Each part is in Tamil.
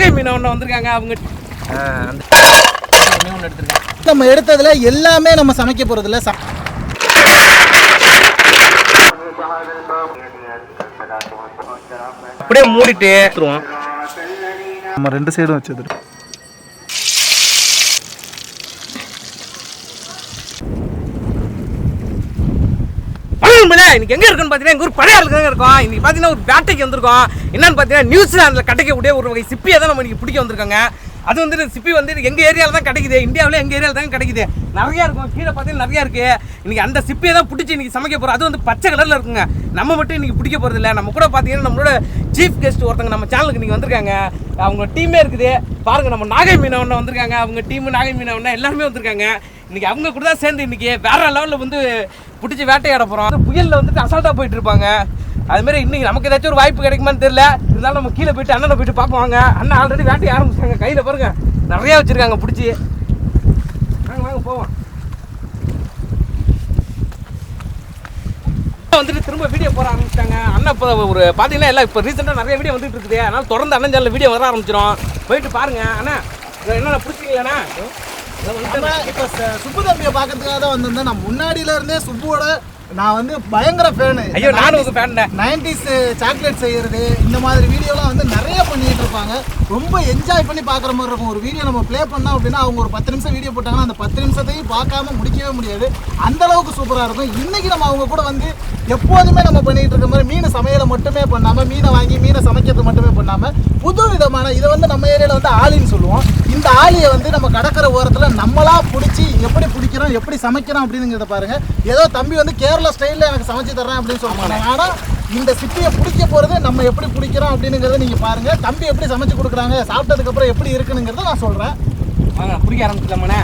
நாகை மீன் ஒன்று வந்திருக்காங்க அவங்க நம்ம எடுத்ததுல எல்லாமே நம்ம சமைக்க போறதுல ச- அப்படியே மூடிட்டு நம்ம ரெண்டு சைடும் வச்சது இன்னைக்கு எங்க இருக்குன்னு பார்த்தீங்கன்னா எங்க ஊர் பழைய ஆளுக்கு இருக்கோம். இன்னைக்கு பார்த்தீங்கன்னா ஒரு வேட்டைக்கு வந்திருக்கோம். என்னன்னு பார்த்தீங்கன்னா நியூசிலாந்தில் கிடைக்கக்கூடிய ஒரு வகை சிப்பியை தான் நம்ம இன்னைக்கு பிடிக்க வந்திருக்காங்க. அது வந்து சிப்பி வந்து எங்கள் ஏரியாவில் தான் கிடைக்குது. இந்தியாவில் எங்கள் ஏரியாவில் தான் கிடைக்குது. நிறைய இருக்கும். கீழே பார்த்தீங்கன்னா நிறையா இருக்குது இன்றைக்கி அந்த சிப்பியை தான் பிடிச்சி இன்றைக்கி சமைக்க போகிறோம் அது வந்து பச்சை கலரில் இருக்குங்க. நம்ம மட்டும் இன்னைக்கு பிடிக்க போகிறது இல்லை. நம்ம கூட பார்த்தீங்கன்னா நம்மளோட சீஃப் கெஸ்ட் ஒருத்தங்க நம்ம சேனலுக்கு இன்றைக்கி வந்திருக்காங்க. அவங்க டீமே இருக்குது. பாருங்க நம்ம நாகை மீன வந்திருக்காங்க. அவங்க டீம் நாகை மீன எல்லாருமே வந்திருக்காங்க. இன்னைக்கு அவங்க கூட தான் சேர்ந்து இன்னைக்கு வேற லெவலில் வந்து பிடிச்சி வேட்டையாட போகிறோம் புயலில் வந்துட்டு அசால்ட்டாக போயிட்டு இருப்பாங்க. அது மாதிரி இன்னைக்கு நமக்கு ஏதாச்சும் ஒரு வாய்ப்பு கிடைக்குமான்னு தெரியல. இருந்தாலும் நம்ம கீழே போயிட்டு அண்ணனை போயிட்டு பார்ப்போம் வாங்க. அண்ணன் ஆல்ரெடி வேட்டையை ஆரம்பிச்சிட்டாங்க. கையில் பாருங்க. நிறையா வச்சிருக்காங்க பிடிச்சி. வாங்க வாங்க போவோம். வந்துட்டு திரும்ப வீடியோ போட ஆரம்பிச்சிட்டாங்க. அண்ணன் இப்போ ஒரு பார்த்தீங்கன்னா எல்லாம் இப்போ ரீசெண்டாக நிறைய வீடியோ வந்துட்டு இருக்குது. அதனால தொடர்ந்து அண்ணன் சேனல் வீடியோ வர ஆரம்பிச்சிடும் போயிட்டு பாருங்க. அண்ணா என்னென்ன பிடிச்சிங்களா இப்ப சுப்பு தம்பியை பார்க்கறதுக்காக தான் வந்திருந்தேன். நான் முன்னாடியில இருந்தே சுப்புவோட நான் வந்து பயங்கர ஃபேனு ஐயோ நானும் ஃபேன் நைன்டிஸ் சாக்லேட் செய்யறது இந்த மாதிரி வீடியோலாம் வந்து நிறைய பண்ணிட்டு இருப்பாங்க. ரொம்ப என்ஜாய் பண்ணி பார்க்குற மாதிரி இருக்கும். ஒரு வீடியோ நம்ம ப்ளே பண்ணோம் அப்படின்னா அவங்க ஒரு பத்து நிமிஷம் வீடியோ போட்டாங்கன்னா அந்த பத்து நிமிஷத்தையும் பார்க்காம முடிக்கவே முடியாது. அந்த அளவுக்கு சூப்பராக இருக்கும். இன்னைக்கு நம்ம அவங்க கூட வந்து எப்போதுமே நம்ம பண்ணிட்டு இருக்க மாதிரி மீன் சமையலை மட்டுமே பண்ணாம மீனை வாங்கி மீனை சமைக்கிறது மட்டுமே பண்ணாம புது விதமான இதை வந்து நம்ம ஏரியாவில் வந்து ஆலின்னு சொல்லுவோம். இந்த ஆலியை வந்து நம்ம கடற்கரை ஓரத்தில் நம்மளா பிடிச்சி எப்படி பிடிக்கிறோம் எப்படி சமைக்கிறோம் அப்படிங்கிறத பாருங்க. ஏதோ தம்பி வந்து கேரளா ஸ்டைலில் எனக்கு சமைச்சு தர்றேன் அப்படின்னு சொல்லுவாங்க ஆனால் இந்த சிப்பியை பிடிக்க போகிறது நம்ம எப்படி பிடிக்கிறோம் அப்படிங்கிறத நீங்கள் பாருங்க. தம்பி எப்படி சமைச்சு கொடுக்குறாங்க சாப்பிட்டதுக்கு அப்புறம் எப்படி இருக்குனுங்கிறத நான் சொல்கிறேன் வாங்க பிடிக்க ஆரம்பிச்சிடலாமாண்ணே?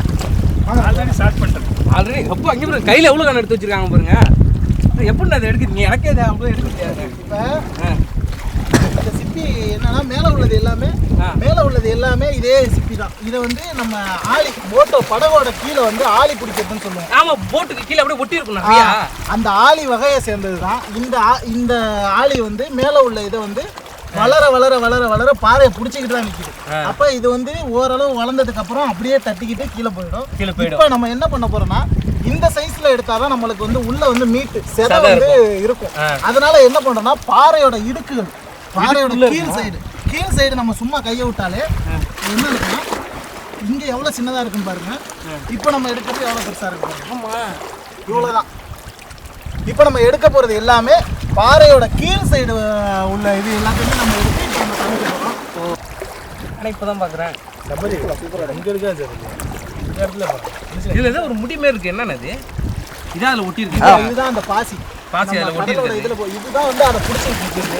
ஆல்ரெடி ஸ்டார்ட் பண்ணிட்டேன் ஆல்ரெடி எப்போ அங்கே கையில் எவ்வளோ கண் எடுத்து வச்சிருக்காங்க பாருங்க. எப்படி அதை எடுக்கிறீங்க? எனக்கே அதை அவ்வளோ எடுக்க முடியாது இப்போ. இந்த சிப்பி என்னன்னா மேலே உள்ளது எல்லாமே. மேலே உள்ளது எல்லாமே இதே சிப்பி தான். இதை வந்து நம்ம ஆளி போட்டோ படகோட கீழே வந்து ஆளி பிடிக்கிறதுன்னு சொல்லுவோம். ஆமா போட்டுக்கு கீழே அப்படியே ஒட்டி இருக்கும் அந்த ஆளி வகையை சேர்ந்தது தான் இந்த இந்த ஆளி வந்து மேலே உள்ள இதை வந்து வளர வளர வளர வளர பாறையை பிடிச்சிக்கிட்டு தான் நிற்கிது அப்போ இது வந்து ஓரளவு வளர்ந்ததுக்கு அப்புறம் அப்படியே தட்டிக்கிட்டு கீழே போயிடும். கீழே போயிடும். இப்போ நம்ம என்ன பண்ண போறோம்னா இந்த சைஸ்ல எடுத்தாதான் நம்மளுக்கு வந்து உள்ள வந்து மீட்டு செதை வந்து இருக்கும். அதனால என்ன பண்றோம்னா பாறையோட இடுக்குகள் பாறையோட கீழ் சைடு கீழ் சைடு நம்ம சும்மா கையை விட்டாலே என்ன இருக்குன்னா இங்க எவ்வளவு சின்னதா இருக்குன்னு பாருங்க. இப்போ நம்ம எடுக்கிறது எவ்வளவு பெருசா இருக்கு பாருங்க. ஆமா. இவ்வளவுதான். இப்போ நம்ம எடுக்க போறது எல்லாமே பாறையோட கீழ் சைடு உள்ள இது எல்லாத்தையுமே நம்ம எடுத்து இப்போ நம்ம சமைக்க ஆனால் இப்போ தான் பார்க்குறேன் இங்க இருக்கா சரி. இந்த இடத்துல. இதில் ஏதோ ஒரு முடி மாரி இருக்கு. என்னன்னு அது இதான் அதில் ஒட்டி இருக்கு இதுதான் அந்த பாசி. பாசி அதில் ஒட்டி இருக்கு இதுல இதுதான் வந்து அதை பிடிச்சிட்டு இருக்கு.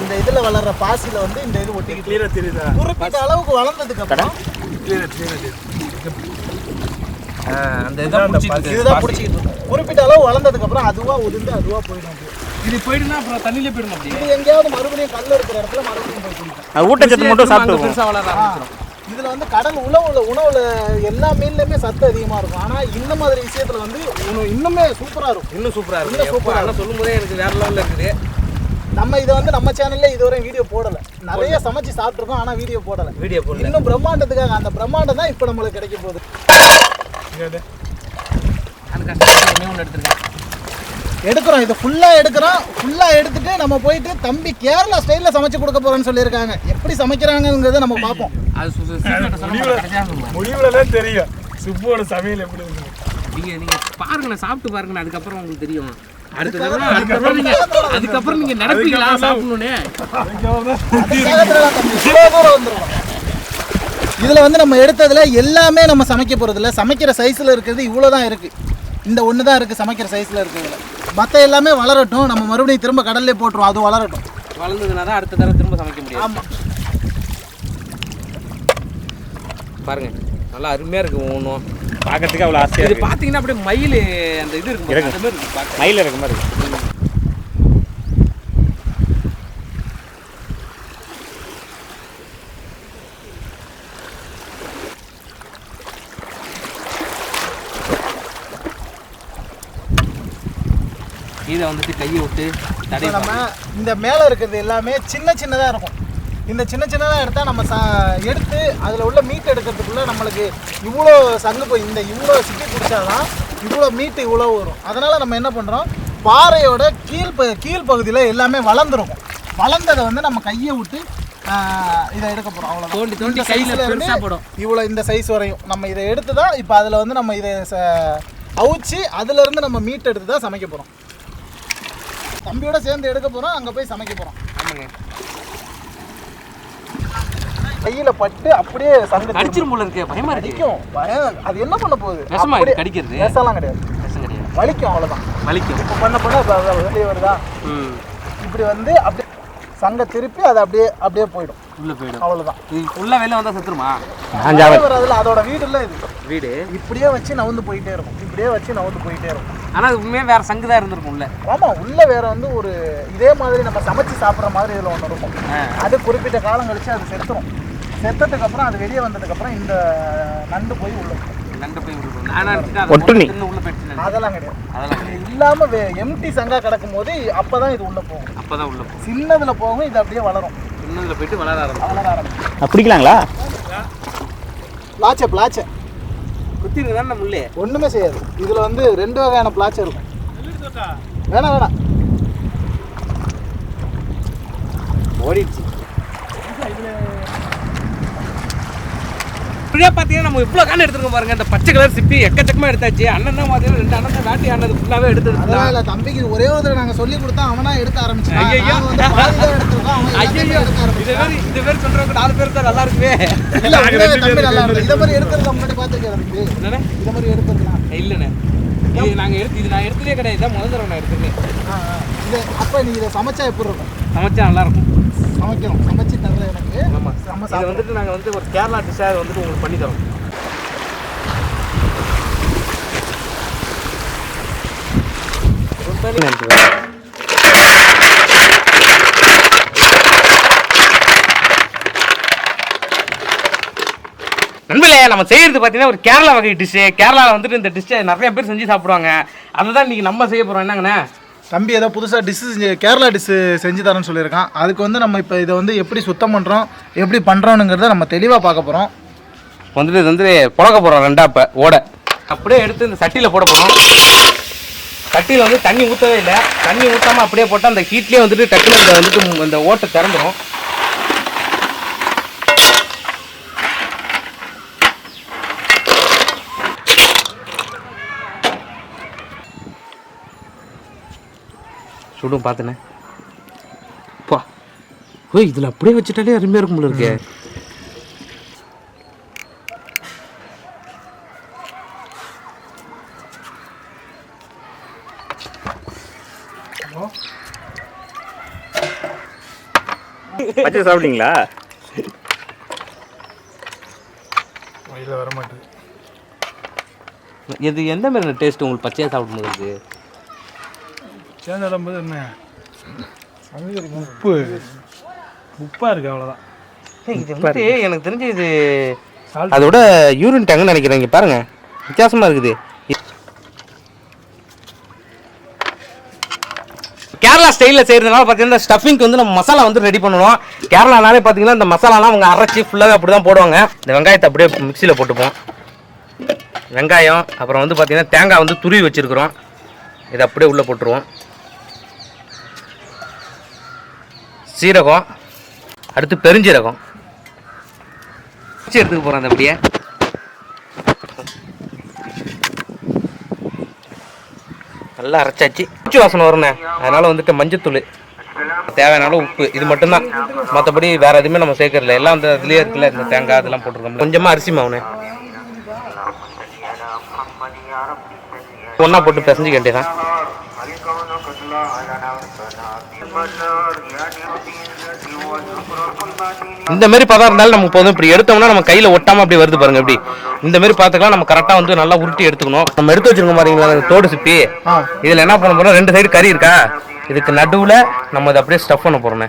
இந்த இதுல வளர்ற பாசில வந்து இந்த இது ஒட்டிக்கிட்டு கிளியரா தெரியுதா? குறிப்பிட்ட அளவுக்கு வளர்ந்ததுக்கு அப்புறம் கிளியரா கிளியரா தெரியுது. அந்த இதான் இதுதான் பிடிச்சிக்கிட்டு இருக்கும் குறிப்பிட்ட அளவு வளர்ந்ததுக்கு அப்புறம் அதுவா உதிர்ந்து அதுவா போயிடும். இது போயிடுனா அப்புறம் தண்ணியிலே போயிடும் அப்படியே. இது எங்கேயாவது மறுபடியும் கல் இருக்கிற இடத்துல மறுபடியும் போய் ஊட்டச்சத்து மட்டும் சாப்பிட்டு பெருசா வளர ஆரம்பிச்சிடும் இதுல வந்து கடல் உணவுல உணவுல எல்லா மீன்லயுமே சத்து அதிகமா இருக்கும். ஆனா இந்த மாதிரி விஷயத்துல வந்து உணவு இன்னுமே சூப்பரா இருக்கும். இன்னும் சூப்பரா இன்னும் இருக்கு சூப்பரா சூப்பரா சொல்லும் போதே எனக்கு வேற லெவலில் இருக்குது. நம்ம இதை வந்து நம்ம சேனல்ல இதுவரை வீடியோ போடல. நிறைய சமைச்சு சாப்பிட்டுருக்கோம் ஆனா வீடியோ போடல. வீடியோ போடல. இன்னும் பிரம்மாண்டத்துக்காக அந்த பிரம்மாண்டம் தான் இப்போ நம்மளுக்கு கிடைக்க போகுது. எடுக்கிறோம் இதை ஃபுல்லா எடுக்கிறோம். ஃபுல்லா எடுத்துட்டு நம்ம போயிட்டு தம்பி கேரளா ஸ்டைல்ல சமைச்சு கொடுக்க போறோம்னு சொல்லியிருக்காங்க. எப்படி சமைக்கிறாங்கிறத நம்ம பார்ப்போம். முடிவுல தெரியும். சுப்போட சமையல் எப்படி இருக்கு நீங்க நீங்க பாருங்கண்ணே சாப்பிட்டு பாருங்கண்ணே அதுக்கப்புறம் உங்களுக்கு தெரியும். அடுத்த தடவை அடுத்த தடவை நீங்க அதுக்கப்புறம் நீங்க நடப்பீங்களா? சாப்பிடணும்னே அதுக்காக தம்பி இவ்வளோ தூரம் வந்துருவோம் இதுல வந்து நம்ம எடுத்ததுல எல்லாமே நம்ம சமைக்க போறது இல்ல சமைக்கிற சைஸ்ல இருக்கிறது இவ்வளவுதான் இருக்கு. இந்த ஒன்று தான் இருக்கு சமைக்கிற சைஸ்ல இருக்கிறதுல. மற்ற எல்லாமே வளரட்டும். நம்ம மறுபடியும் திரும்ப கடல்லே போட்டுருவோம் அது வளரட்டும். வளர்ந்ததுனா தான் அடுத்த தடவை திரும்ப சமைக்க முடியும். ஆமா. பாருங்க. நல்லா அருமையா இருக்கு ஒன்றும் பார்க்கறதுக்கு அவ்வளோ ஆசையா இது இருக்கு. பாத்தீங்கன்னா அப்படியே மயில் அந்த இது இருக்கு. மயில் இருக்க மாதிரி இதை வந்துட்டு கையை விட்டு தடை நம்ம இந்த மேலே இருக்கிறது எல்லாமே சின்ன சின்னதாக இருக்கும். இந்த சின்ன சின்னதாக எடுத்தால் நம்ம ச எடுத்து அதில் உள்ள மீட் எடுக்கிறதுக்குள்ள நம்மளுக்கு இவ்வளோ சங்கு போய் இந்த இவ்வளோ சிக்கி பிடிச்சாதான் இவ்வளோ மீட்டு இவ்வளோ வரும். அதனால் நம்ம என்ன பண்ணுறோம் பாறையோட கீழ் ப கீழ் பகுதியில் எல்லாமே வளர்ந்துருக்கும் வளர்ந்ததை வந்து நம்ம கையை விட்டு இதை எடுக்க போகிறோம் அவ்வளோ தோண்டி தோண்டி கையில பெருசா போடும். இவ்வளோ இந்த சைஸ் வரையும். நம்ம இதை எடுத்து தான் இப்போ அதில் வந்து நம்ம இதை அவிச்சு அதுலேருந்து நம்ம மீட் எடுத்து தான் சமைக்க போகிறோம் தம்பியோட சேர்ந்து எடுக்க போகிறோம் அங்கே போய் சமைக்க போகிறோம் ஆமாங்க. கையில் பட்டு அப்படியே சங்கு கடிச்சிரும் போல இருக்கு பயமா இருக்கு. அடிக்கும் பயம் அது என்ன பண்ண போகுது? விஷமா அப்படியே- இது கடிக்கிறது. விஷம்லாம் கிடையாது. விஷம் கிடையாது. வலிக்கும் அவ்வளோதான் வலிக்கும். இப்போ பண்ண பண்ண வெளியே வருதா? ம். இப்படி வந்து அப்படியே சங்கை திருப்பி அது அப்படியே அப்படியே போயிடும். உள்ள போயிடும். அவ்வளோதான் உள்ள வெளில வந்தா செத்துருமா? வராதுல அதோட வீடு இல்லை இது. வீடு. இப்படியே வச்சு நவுந்து போயிட்டே இருக்கும். இப்படியே வச்சு நவுந்து போயிட்டே இருக்கும். ஆனா அது உண்மையா வேற சங்கு தான் இருந்திருக்கும் உள்ள ஆமாம் உள்ள வேற வந்து ஒரு இதே மாதிரி நம்ம சமைச்சு சாப்பிட்ற மாதிரி இதில் ஒன்று இருக்கும். அது குறிப்பிட்ட காலம் கழிச்சு அது செத்துரும். செத்ததுக்கு அப்புறம் அது வெளியே வந்ததுக்கு அப்புறம் இந்த நண்டு போய் உள்ள. நண்டு போய் உள்ள போயிடுச்சு. அதெல்லாம் கிடையாது. அதெல்லாம் இல்லாம எம்டி சங்கா கிடக்கும் போது அப்பதான் இது உள்ள போகும். அப்பதான் உள்ள போகும். சின்னதுல போகும் இது அப்படியே வளரும். சின்னதுல போயிட்டு வளர ஆரம்பிக்கும். வளர ஆரம்பிக்கும். பிளாச்சை. குத்தி இருக்குதான் நம்ம உள்ளே ஒண்ணுமே செய்யாது. இதுல வந்து ரெண்டு வகையான பிளாச்சை இருக்கும் வேணாம் வேணாம். ஓடிடுச்சு. இப்படியே பார்த்தீங்கன்னா நம்ம இவ்வளோ காண எடுத்துருக்கோம் பாருங்க. இந்த பச்சை கலர் சிப்பி எக்கச்சக்கமா எடுத்தாச்சு. அண்ணன் தான் பார்த்தீங்கன்னா ரெண்டு அண்ணன் தான் வேட்டி ஆனது ஃபுல்லாகவே எடுத்து அதெல்லாம் இல்ல தம்பிக்கு ஒரே ஒரு தடவை நாங்க சொல்லி கொடுத்தா அவனா தான் எடுத்திருக்கோம் அவன் எல்லாத்தையுமே ஐயோ எடுக்க இது மாதிரி இது மாதிரி சொல்றவங்க நாலு பேர் தான் நல்லா இருக்குமே. இல்ல தம்பி நல்லா இருக்கு. இத மாதிரி எடுக்கிறது முன்னாடி பாத்துருக்கேன் தம்பி என்னண்ணே? இத மாதிரி எடுத்துக்கலாம். இல்லைண்ணே. இது நாங்கள் எடுத்து இது நான் எடுத்ததே கிடையாது. இதான் முதல் தடவை நான் எடுத்துருக்கேன். இது அப்ப நீ இதை சமைச்சா எப்படி இருக்கும்? சமைச்சா நல்லா இருக்கும். சமைக்கணும். சமைச்சு தரல எனக்கு. ஆமாம் நம்ம இதை வந்துட்டு நாங்கள் வந்து ஒரு கேரளா டிஷ்ஷாக வந்துட்டு உங்களுக்கு பண்ணி தரோம். நண்பர்களே நம்ம செய்யறது பார்த்தீங்கன்னா ஒரு கேரளா வகை டிஷ்ஷு கேரளாவில் வந்துட்டு இந்த டிஷ்ஷை நிறைய பேர் செஞ்சு சாப்பிடுவாங்க. அதை தான் இன்றைக்கி நம்ம செய்ய போகிறோம் என்னங்கண்ணே? தம்பி ஏதோ புதுசாக டிஷ்ஷு செஞ்சு கேரளா டிஷ்ஷு செஞ்சு தரேன்னு சொல்லியிருக்கான். அதுக்கு வந்து நம்ம இப்போ இதை வந்து எப்படி சுத்தம் பண்ணுறோம் எப்படி பண்ணுறோனுங்கிறத நம்ம தெளிவாக பார்க்க போகிறோம் வந்துட்டு இது வந்து புழக்க போகிறோம் ரெண்டா இப்போ ஓட. அப்படியே எடுத்து இந்த சட்டியில் போட போகிறோம் சட்டியில் வந்து தண்ணி ஊற்றவே இல்லை. தண்ணி ஊற்றாமல் அப்படியே போட்டால் அந்த ஹீட்லேயே வந்துட்டு டக்குனு இந்த வந்துட்டு இந்த ஓட்டை திறந்துடும் சுடும் பார்த்துனே பா. ஓய் இதில் அப்படியே வச்சுட்டாலே அருமையாக இருக்கும் போல இருக்கே. பச்சை சாப்பிட்டீங்களா? வர மாட்டேது இது எந்த மாதிரி டேஸ்ட் உங்களுக்கு பச்சையாக சாப்பிடும்போது சேர்ந்துடும்போது என்ன? உப்பு. உப்பாக இருக்குது அவ்வளோதான் இது வந்துட்டு எனக்கு தெரிஞ்சு இது அதோட யூரின் டேங்க்னு நினைக்கிறேன் இங்க பாருங்க. வித்தியாசமா இருக்குது. கேரளா ஸ்டைலில் செய்கிறதுனால பார்த்தீங்கன்னா ஸ்டஃபிங்க்கு வந்து நம்ம மசாலா வந்து ரெடி பண்ணணும் கேரளானாலே பார்த்தீங்கன்னா இந்த மசாலாலாம் அவங்க அரைச்சி ஃபுல்லாகவே அப்படி தான் போடுவாங்க. இந்த வெங்காயத்தை அப்படியே மிக்சியில் போட்டுப்போம். வெங்காயம் அப்புறம் வந்து பார்த்தீங்கன்னா தேங்காய் வந்து துருவி வச்சுருக்குறோம். இதை அப்படியே உள்ளே போட்டுருவோம். சீரகம் அடுத்து பெருஞ்சீரகம். எடுத்துக்க போகிறேன் அந்த அப்படியே. நல்லா அரைச்சாச்சு. உச்சி வாசனை வருண்ணே அதனால் வந்துட்டு மஞ்சத்தூள். தேவையான உப்பு. இது மட்டும்தான். மற்றபடி வேறு எதுவுமே நம்ம சேர்க்கறதில்ல. எல்லாம் அந்த இதுலேயே இருக்குல்ல இந்த தேங்காய் அதெல்லாம் போட்டிருக்கோம் கொஞ்சமாக அரிசி மாவுண்ணே. ஒன்றா போட்டு பிசைஞ்சிக்க வேண்டியதான் இந்த மாதிரி பதம் இருந்தாலும் நமக்கு போதும் இப்படி எடுத்தோம்னா நம்ம கையில ஒட்டாம அப்படி வருது பாருங்க இப்படி இந்த மாதிரி பார்த்துக்கலாம் நம்ம கரெக்டா வந்து நல்லா உருட்டி எடுத்துக்கணும். நம்ம எடுத்து வச்சிருக்கோம் பாருங்களா தோடு சிப்பி? ஆ. இதுல என்ன பண்ண போறோம்? ரெண்டு சைடு கறி இருக்கா? இதுக்கு நடுவுல நம்ம இதை அப்படியே ஸ்டஃப் பண்ண போறோம்.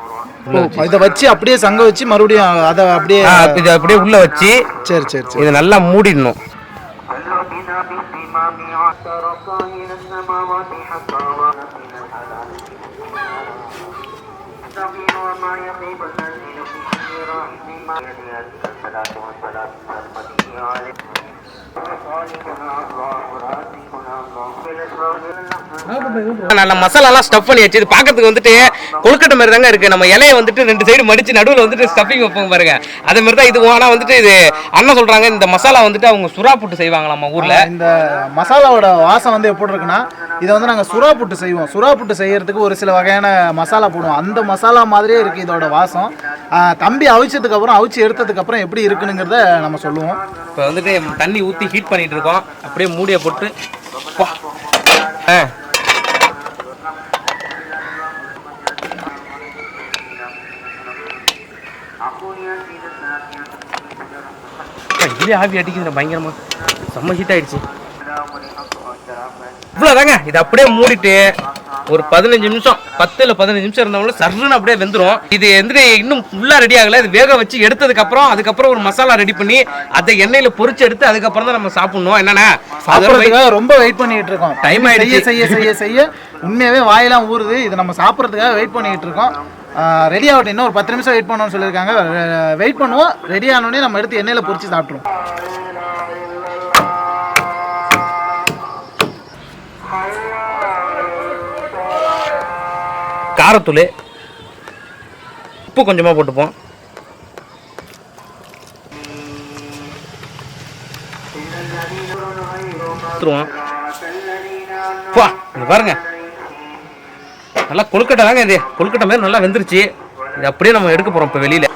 இதை வச்சு அப்படியே சங்க வச்சு மறுபடியும் அதை அப்படியே இதை அப்படியே உள்ள வச்சு சரி சரி சரி. இதை நல்லா மூடிடணும். Maria Paper Nurse, Ilocos Mirror, நல்ல மசாலாலாம் ஸ்டஃப் பண்ணி வச்சு இது பார்க்கறதுக்கு வந்துட்டு கொழுக்கட்டை மாதிரி தாங்க இருக்கு. நம்ம இலையை வந்துட்டு ரெண்டு சைடு மடிச்சு நடுவில் வந்துட்டு ஸ்டஃபிங் வைப்போம் பாருங்க. அதே மாதிரி தான் இது ஆனால் வந்துட்டு இது அண்ணன் சொல்றாங்க இந்த மசாலா வந்துட்டு அவங்க சுறா புட்டு செய்வாங்களாமா ஊர்ல. இந்த மசாலாவோட வாசம் வந்து எப்படி இருக்குன்னா இதை வந்து நாங்கள் சுறா புட்டு செய்வோம். சுறா புட்டு செய்யறதுக்கு ஒரு சில வகையான மசாலா போடுவோம். அந்த மசாலா மாதிரியே இருக்கு இதோட வாசம். தம்பி அவிச்சதுக்கு அப்புறம் அவிச்சு எடுத்ததுக்கு அப்புறம் எப்படி இருக்குனுங்கிறத நம்ம சொல்லுவோம். இப்போ வந்துட்டு தண்ணி ஊற்றி ஹீட் பண்ணிட்டு இருக்கோம் அப்படியே மூடியை போட்டு ஆ. இதுலேயே ஆவி அடிக்குது பயங்கரமா. செம்ம ஹீட் ஆயிடுச்சு. இவ்வளோதாங்க இதை அப்படியே மூடிட்டு ஒரு பதினஞ்சு நிமிஷம் பத்து இல்லை பதினஞ்சு நிமிஷம் இருந்தவங்களும் சர்ன்னு அப்படியே வெந்துடும் இது வந்துட்டு இன்னும் ஃபுல்லாக ரெடி ஆகல. இது வேக வச்சு எடுத்ததுக்கு அப்புறம் அதுக்கப்புறம் ஒரு மசாலா ரெடி பண்ணி அதை எண்ணெயில பொரிச்சு எடுத்து அதுக்கப்புறம் தான் நம்ம சாப்பிடணும். என்னன்னா சாப்பிட்றதுக்காக ரொம்ப வெயிட் பண்ணிட்டு இருக்கோம். செய்ய ஆயிடுச்சு. செய்ய செய்ய செய்ய உண்மையாவே வாயெல்லாம் ஊறுது. இது நம்ம சாப்பிட்றதுக்காக வெயிட் பண்ணிட்டு இருக்கோம். ரெடி ஆகட்டும். இன்னும் ஒரு பத்து நிமிஷம் வெயிட் பண்ணணும்னு சொல்லியிருக்காங்க. வெயிட் பண்ணுவோம். ரெடி ஆனோடனே நம்ம எடுத்து எண்ணெயில் பொரிச்சு சாப்பிட்ருவோம் காரத்தூள். உப்பு கொஞ்சமாக போட்டுப்போம். பா பாருங்க. நல்லா கொழுக்கட்டை தாங்க இது. கொழுக்கட்டை மாதிரி நல்லா வெந்துருச்சு. இது அப்படியே நம்ம எடுக்க போறோம் இப்போ வெளியில்.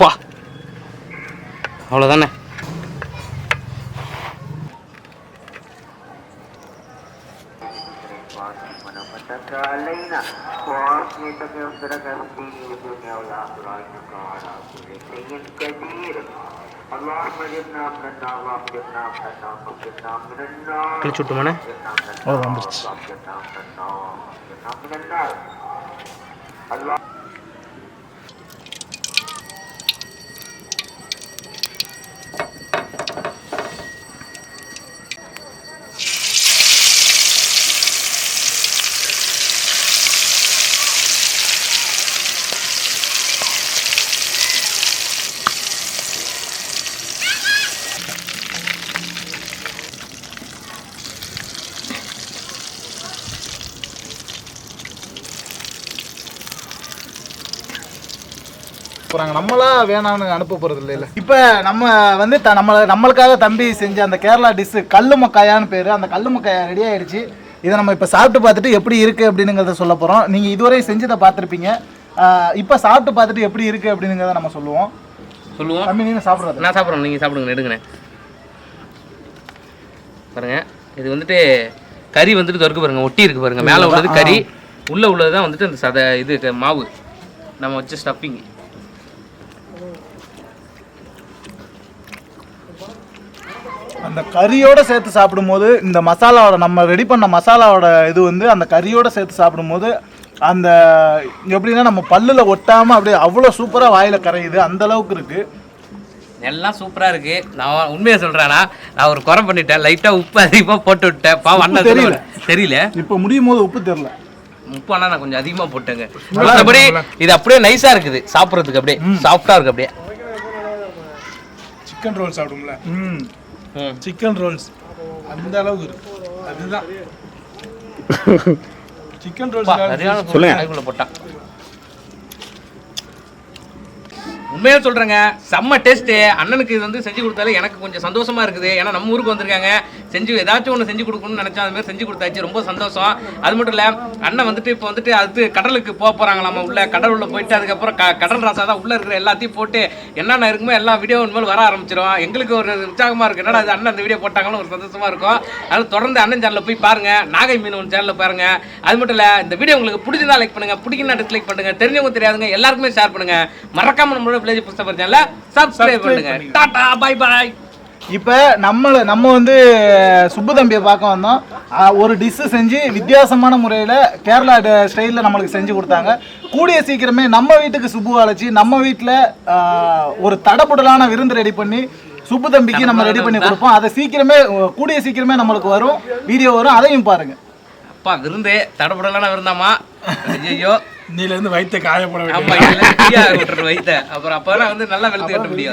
பா. அவ்வளோதானே கிழிச்சு விட்டுமாண்ணே ஓ வந்துருச்சு. போகிறாங்க நம்மளா வேணான்னு அனுப்ப போகிறது இல்லை. இப்போ நம்ம வந்து த நம்மளை நம்மளுக்காக தம்பி செஞ்ச அந்த கேரளா டிஷ்ஷு கல்லு மக்காயான்னு பேர். அந்த கல்லு மக்காயா ரெடி ஆகிடுச்சு இதை நம்ம இப்போ சாப்பிட்டு பார்த்துட்டு எப்படி இருக்குது அப்படின்னுங்கிறத சொல்ல போகிறோம் நீங்கள் இதுவரை செஞ்சதை பார்த்துருப்பீங்க. இப்போ சாப்பிட்டு பார்த்துட்டு எப்படி இருக்குது அப்படிங்கிறத நம்ம சொல்லுவோம். சொல்லுவோம் தம்பி நீங்கள் சாப்பிட்றது. நான் சாப்பிட்றோம் நீங்கள் சாப்பிடுங்க. எடுங்கண்ணே பாருங்கள் இது வந்துட்டு கறி வந்துட்டு தொறுக்கு பாருங்க. ஒட்டி இருக்கு பாருங்க. மேலே உள்ளது கறி. உள்ளே உள்ளது தான் வந்துட்டு அந்த சத இது மாவு. நம்ம வச்ச ஸ்டப்பிங் அந்த கறியோட சேர்த்து சாப்பிடும்போது இந்த மசாலாவோட நம்ம ரெடி பண்ண மசாலாவோட இது வந்து அந்த கறியோட சேர்த்து சாப்பிடும்போது அந்த எப்படின்னா நம்ம பல்லுல ஒட்டாம அப்படியே அவ்வளோ சூப்பரா வாயில கரையுது. அந்த அளவுக்கு இருக்கு. எல்லாம் சூப்பராக இருக்கு. நான் உண்மையை சொல்கிறேன்னா நான் ஒரு குறை பண்ணிட்டேன். லைட்டாக உப்பு அதிகமாக போட்டு விட்டேன். பாவம் அண்ணன் தெரியல. தெரியல. இப்போ முடியும் போது உப்பு தெரியல. உப்பு ஆனால் நான் கொஞ்சம் அதிகமாக போட்டேங்க. மற்றபடி இது அப்படியே நைஸாக இருக்குது. சாப்பிட்றதுக்கு அப்படியே. சாஃப்டாக இருக்கு அப்படியே. சிக்கன் ரோல் சாப்பிடும்ல ம். சிக்கன் ரோல்ஸ் அந்த அளவுக்கு இருக்கு. அதுதான். சிக்கன் ரோல்ஸ் சரியான சொல்லுங்க. போட்டான் உண்மையா சொல்றேங்க செம்ம டேஸ்ட் அண்ணனுக்கு இது வந்து செஞ்சு கொடுத்தாலே எனக்கு கொஞ்சம் சந்தோஷமா இருக்குது. ஏன்னா நம்ம ஊருக்கு வந்திருக்காங்க. செஞ்சு ஏதாச்சும் ஒன்று செஞ்சு கொடுக்கணும்னு நினைச்சா அது மாதிரி செஞ்சு கொடுத்தாச்சு. ரொம்ப சந்தோஷம். அது மட்டும் இல்ல அண்ணன் வந்துட்டு இப்போ வந்துட்டு அது கடலுக்கு போக போறாங்களாமா உள்ள? கடல் உள்ள போயிட்டு அதுக்கப்புறம் க- கடல் ராசா தான் உள்ள இருக்கிற எல்லாத்தையும் போட்டு என்னென்ன இருக்குமோ எல்லா வீடியோ இனிமேல் வர ஆரம்பிச்சிடும் எங்களுக்கு ஒரு உற்சாகமா இருக்கு என்னடா இது அண்ணன் அந்த வீடியோ போட்டாங்களும் ஒரு சந்தோஷமா இருக்கும். அதனால தொடர்ந்து அண்ணன் சேனல்ல போய் பாருங்க. நாகை மீன் ஒன்று சேனல்ல பாருங்க. அது மட்டும் இல்ல இந்த வீடியோ உங்களுக்கு பிடிச்சிருந்தா லைக் பண்ணுங்க. பிடிக்கலனா டிஸ்லைக் பண்ணுங்க. தெரிஞ்சவங்க தெரியாதுங்க எல்லாருக்குமே ஷேர் பண்ணுங்க. மறக்காம நம்மளோட வில்லேஜ் புஸ்தகம் சேனல்ல சப்ஸ்கிரைப் பண்ணுங்க. டாடா பை பை இப்போ நம்மளை நம்ம வந்து சுப்பு தம்பியை பார்க்க வந்தோம். ஒரு டிஷ்ஷு செஞ்சு வித்தியாசமான முறையில் கேரளா ஸ்டைலில் நம்மளுக்கு செஞ்சு கொடுத்தாங்க. கூடிய சீக்கிரமே நம்ம வீட்டுக்கு சுப்பு அழைச்சி நம்ம வீட்டில் ஒரு தடபுடலான விருந்து ரெடி பண்ணி சுப்பு தம்பிக்கு நம்ம ரெடி பண்ணி கொடுப்போம். அதை சீக்கிரமே கூடிய சீக்கிரமே நம்மளுக்கு வரும். வீடியோ வரும். அதையும் பாருங்கள் அப்பா விருந்தே தடபுடலான விருந்தாமா ஐயோ இன்னில இருந்து வயிற்ற காயப்பட ஆமா விட்டுரு அப்புறம் அப்பதான் வந்து நல்லா வெளுத்து கட்ட முடியும்.